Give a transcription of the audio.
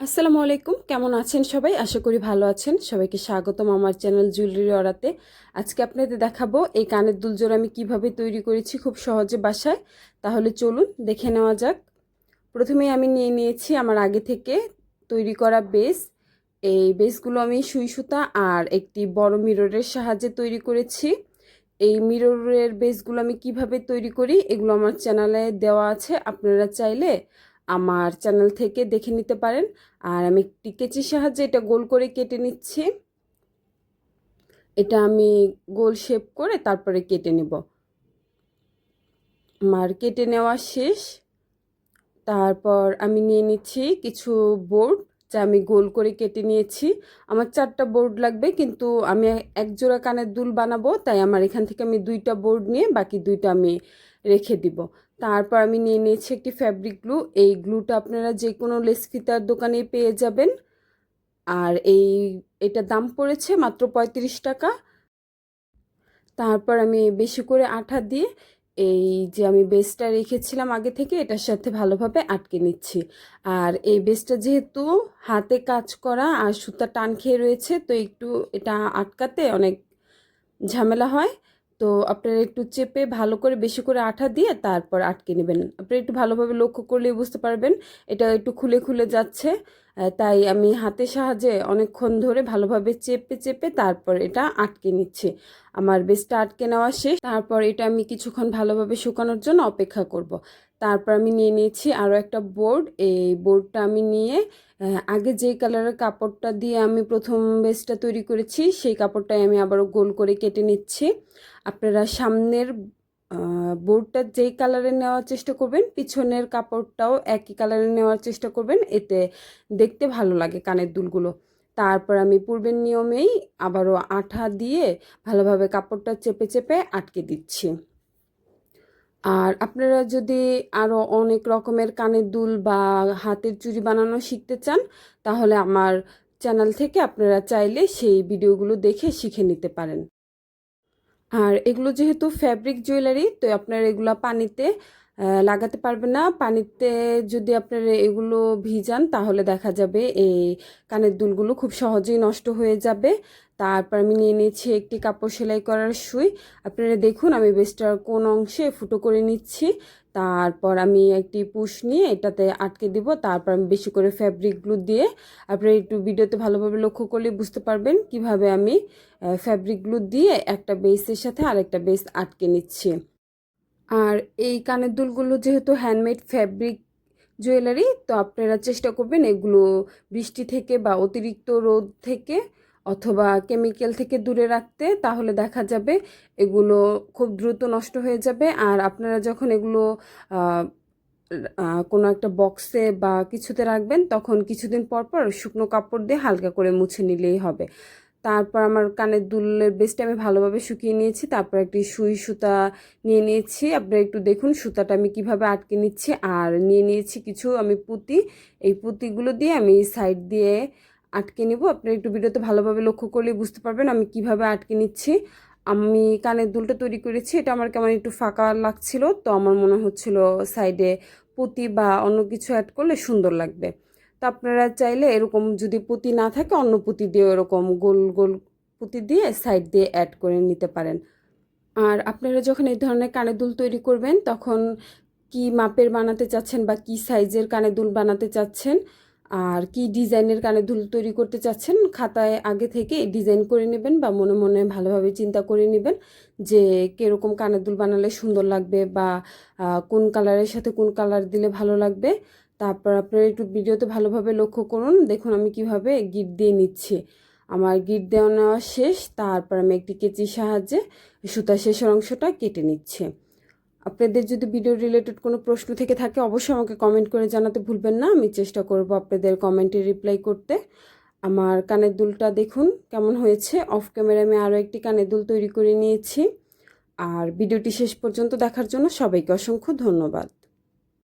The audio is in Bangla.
আসসালামু আলাইকুম। কেমন আছেন সবাই? আশা করি ভালো আছেন। সবাইকে স্বাগতম আমার চ্যানেল জুয়েলারি অরাতে। আজকে আপনাদের দেখাবো এই কানের দুলজোড়া আমি কীভাবে তৈরি করেছি খুব সহজে বাসায়। তাহলে চলুন দেখে নেওয়া যাক। প্রথমে আমি নিয়ে নিয়েছি আমার আগে থেকে তৈরি করা বেস। এই বেসগুলো আমি সুই সুতা আর একটি বড় মিররের সাহায্যে তৈরি করেছি। এই মিররের বেসগুলো আমি কীভাবে তৈরি করি এগুলো আমার চ্যানেলে দেওয়া আছে। আপনারা চাইলে আমার চ্যানেল থেকে দেখে নিতে পারেন। আর আমি একটি কেচির সাহায্যে এটা গোল করে কেটে নিচ্ছি। এটা আমি গোল শেপ করে তারপরে কেটে নেব। আমার কেটে নেওয়া শেষ। তারপর আমি নিয়ে নিচ্ছি কিছু বোর্ড যা আমি গোল করে কেটে নিয়েছি। আমার চারটা বোর্ড লাগবে, কিন্তু আমি এক জোড়া কানের দুল বানাবো, তাই আমার এখান থেকে আমি দুইটা বোর্ড নিয়ে বাকি দুইটা আমি রেখে দিব। তারপর আমি নিয়ে নিয়েছি একটি ফ্যাব্রিক গ্লু এই গ্লুটা আপনারা যে কোনো লেস ফিতার দোকানে পেয়ে যাবেন। আর এই, এটা দাম পড়েছে মাত্র পঁয়ত্রিশ টাকা। তারপর আমি বেশি করে আঠা দিয়ে এই যে আমি বেসটা রেখেছিলাম আগে থেকে, এটার সাথে ভালোভাবে আটকে নিচ্ছি। আর এই বেসটা যেহেতু হাতে কাজ করা আর সুতা টান খেয়ে রয়েছে, তো একটু এটা আটকাতে অনেক ঝামেলা হয়। তো আপনারা একটু চেপে ভালো করে বেশি করে আঠা দিয়ে তারপর আটকে নেবেন। আপনারা একটু ভালোভাবে লক্ষ্য করলেই বুঝতে পারবেন, এটা একটু খুলে খুলে যাচ্ছে। তাই আমি হাতের সাহায্যে অনেকক্ষণ ধরে ভালোভাবে চেপে চেপে তারপর এটা আটকে নিচ্ছে। আমার বেসটা আটকে নেওয়া শেষ। তারপর এটা আমি কিছুক্ষণ ভালোভাবে শুকানোর জন্য অপেক্ষা করব। তারপর আমি নিয়ে নিয়েছি আরও একটা বোর্ড এই বোর্ডটা আমি নিয়ে আগে যে কালারের কাপড়টা দিয়ে আমি প্রথম বেসটা তৈরি করেছি, সেই কাপড়টাই আমি আবারও গোল করে কেটে নিচ্ছি। আপনারা সামনের বোর্ডটা যেই কালারে নেওয়ার চেষ্টা করবেন, পিছনের কাপড়টাও একই কালারে নেওয়ার চেষ্টা করবেন, এতে দেখতে ভালো লাগে কানের দুলগুলো। তারপর আমি পূর্বের নিয়মেই আবারও আঠা দিয়ে ভালোভাবে কাপড়টা চেপে চেপে আটকে দিচ্ছি। আর আপনারা যদি আরও অনেক রকমের কানের দুল বা হাতের চুড়ি বানানো শিখতে চান, তাহলে আমার চ্যানেল থেকে আপনারা চাইলে সেই ভিডিওগুলো দেখে শিখে নিতে পারেন। আর এগুলো যেহেতু ফ্যাব্রিক জুয়েলারি, তো আপনারা এগুলো পানিতে লাগাতে পারবেন না। পানিতে যদি আপনারা এগুলো ভিজান, তাহলে দেখা যাবে এই কানের দুলগুলো খুব সহজেই নষ্ট হয়ে যাবে। তারপর আমি নিয়ে নিয়েছি একটি কাপড় সেলাই করার সুই। আপনারা দেখুন আমি বেস্টার কোন অংশে ফুটো করে নিচ্ছি। তারপর আমি একটি পুশ নিয়ে এটাতে আটকে দিব। তারপর আমি বেশি করে ফ্যাব্রিক গ্লু দিয়ে আপনারা একটু ভিডিওতে ভালোভাবে লক্ষ্য করলে বুঝতে পারবেন কীভাবে আমি ফ্যাব্রিক গ্লু দিয়ে একটা বেসের সাথে আরেকটা বেস আটকে নিচ্ছি। আর এই কানের দুলগুলো যেহেতু হ্যান্ডমেড ফ্যাব্রিক জুয়েলারি তো আপনারা চেষ্টা করবেন এগুলো বৃষ্টি থেকে বা অতিরিক্ত রোদ থেকে অথবা কেমিক্যাল থেকে দূরে রাখতে, তাহলে দেখা যাবে এগুলো খুব দ্রুত নষ্ট হয়ে যাবে। আর আপনারা যখন এগুলো কোনো একটা বক্সে বা কিছুতে রাখবেন, তখন কিছুদিন পর পর শুকনো কাপড় দিয়ে হালকা করে মুছে নিলেই হবে। তারপর আমার কানের দুলের বেসটা আমি ভালোভাবে শুকিয়ে নিয়েছি, তারপর একটি সুই সুতা নিয়ে নিয়েছি। আপনারা একটু দেখুন সুতাটা আমি কীভাবে আটকে নিচ্ছি। আর নিয়ে নিয়েছি কিছু আমি পুঁতি। এই পুঁতিগুলো দিয়ে আমি সাইড দিয়ে আটকে নিব। আপনারা একটু ভিডিওতে ভালোভাবে লক্ষ্য করলে বুঝতে পারবেন আমি কীভাবে আটকে নিচ্ছি। আমি কানের দুলটা তৈরি করেছি, এটা আমার কেমন একটু ফাঁকা লাগছিল, তো আমার মনে হচ্ছিল সাইডে পুঁতি বা অন্য কিছু অ্যাড করলে সুন্দর লাগবে। তো আপনারা চাইলে এরকম যদি পুঁতি না থাকে, অন্য পুঁতি দিয়ে এরকম গোল গোল পুঁতি দিয়ে সাইড দিয়ে অ্যাড করে নিতে পারেন। আর আপনারা যখন এই ধরনের কানের দুল তৈরি করবেন, তখন কি মাপের বানাতে চাচ্ছেন বা কি সাইজের কানের দুল বানাতে চাচ্ছেন আর কি ডিজাইনের কানে দুল তৈরি করতে চাচ্ছেন, খাতায় আগে থেকে ডিজাইন করে নেবেন বা মনে মনে ভালোভাবে চিন্তা করে নেবেন যে কীরকম কানের দুল বানালে সুন্দর লাগবে বা কোন কালারের সাথে কোন কালার দিলে ভালো লাগবে। তারপর আপনারা একটু ভিডিওতে ভালোভাবে লক্ষ্য করুন, দেখুন আমি কীভাবে গিট দিয়ে নিচ্ছি। আমার গিট দেওয়া নেওয়া শেষ, তারপর আমি একটি কেচির সাহায্যে সুতা শেষের অংশটা কেটে নিচ্ছে। আপনাদের যদি ভিডিও রিলেটেড কোনো প্রশ্ন থেকে থাকে, অবশ্যই আমাকে কমেন্ট করে জানাতে ভুলবেন না। আমি চেষ্টা করব আপনাদের কমেন্টে রিপ্লাই করতে। আমার কানের দুলটা দেখুন কেমন হয়েছে। অফ ক্যামেরা আমি আরও একটি কানের দুল তৈরি করে নিয়েছি। আর ভিডিওটি শেষ পর্যন্ত দেখার জন্য সবাইকে অসংখ্য ধন্যবাদ।